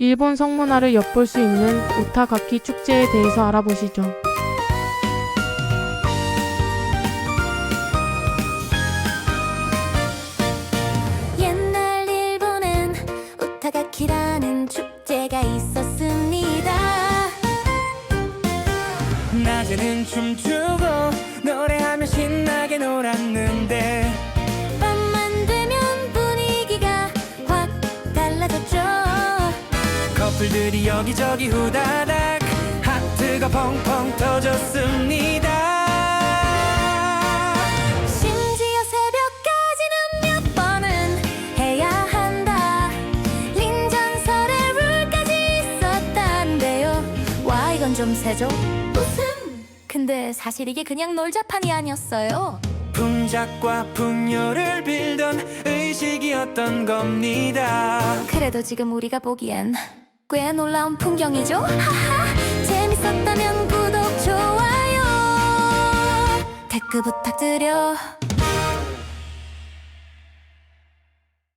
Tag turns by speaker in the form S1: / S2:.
S1: 일본 성문화를 엿볼 수 있는 오타가키 축제에 대해서 알아보시죠.
S2: 옛날 일본엔 우타가키라는 축제가 있었습니다.
S3: 낮에는 춤추고 노래하며 신나게 놀았 커플들이 여기저기 후다닥 하트가 펑펑 터졌습니다
S2: 심지어 새벽까지는 몇 번은 해야 한다. 린전설의 룰까지 있었단데요. 와 이건 좀 세죠? 웃음. 근데 사실 이게 그냥 놀자판이 아니었어요.
S3: 풍작과 풍요를 빌던 의식이었던 겁니다
S2: 그래도 지금 우리가 보기엔 꽤 놀라운 풍경이죠? 하하! 재밌었다면 구독, 좋아요 댓글 부탁드려